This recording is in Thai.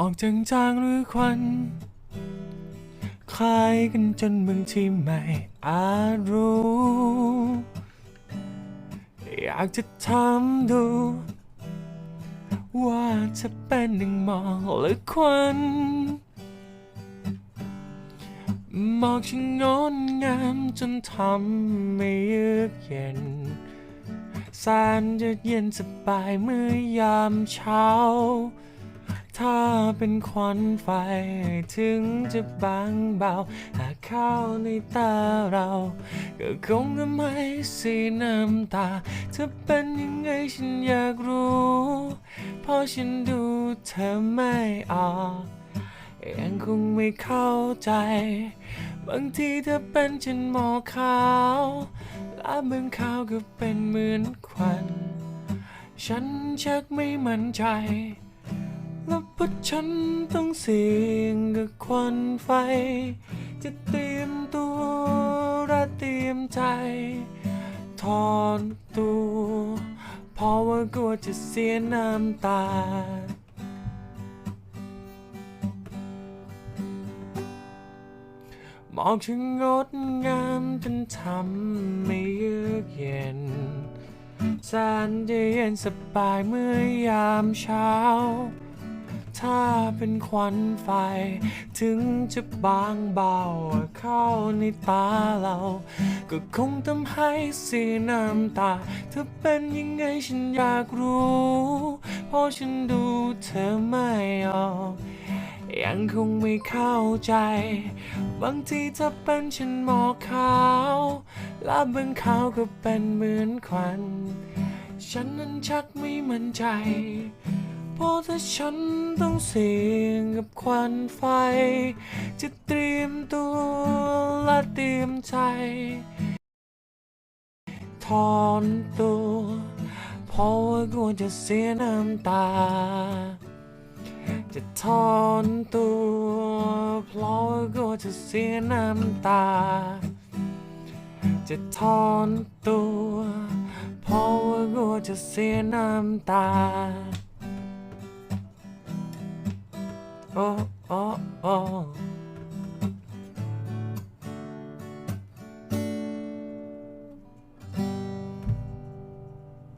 ออกจางๆหรือควันคล้ายกันจนบางทีไม่อาจรู้ อยากจะทำดู ว่าจะเป็นหนึ่งหมอกหรือควันหมอกช่างงดงามจนทำไม่เยือกเย็นแสนจะเย็นสบายเมื่อยามเช้า ถ้าเป็นควันไฟถึงจะบางเบา หากเข้าในตาเรา ก็คงทำให้สีน้ำตาเธอเป็นยังไงฉันอยากรู้ เพราะฉันดูเธอไม่ออกยังคงไม่เข้าใจ บางทีเธอเป็นฉันหมอกขาว และเมืองขาวก็เป็นเหมือนควัน ฉันชักไม่มั่นใจ แล้วพราะฉันต้องเสี่ยงกับควันไฟ จะเตรียมตัวและเตรียมใจ ถอนตัว เพราะว่ากลัวจะเสียน้ำตาหมอกช่างงดงามจนทำไม่เยือกเย็นแสนจะเย็นสบายเมื่อยามเช้า เป็นควันไฟ ถึงจะบางเบาเข้าในตาเรา ก็คงทำให้เสียน้ำตา เธอเป็นยังไงฉันอยากรู้ เพราะฉันดูเธอไม่ออกยังคงไม่เข้าใจ บางทีเธอเป็นฉันหมอกขาว และบางขาวก็เป็นเหมือนควัน ฉันนั้นชักไม่มั่นใจ เพราะถ้าฉันต้องเสี่ยงกับควันไฟ จะเตรียมตัวและเตรียมใจ ถอนตัว เพราะว่ากลัวจะเสียน้ำตา จะถอนตัว เพราะว่ากลัวจะเสียน้ำตา จะถอนตัว เพราะว่ากลัวจะเสียน้ำตา โอ้โอ้โอ้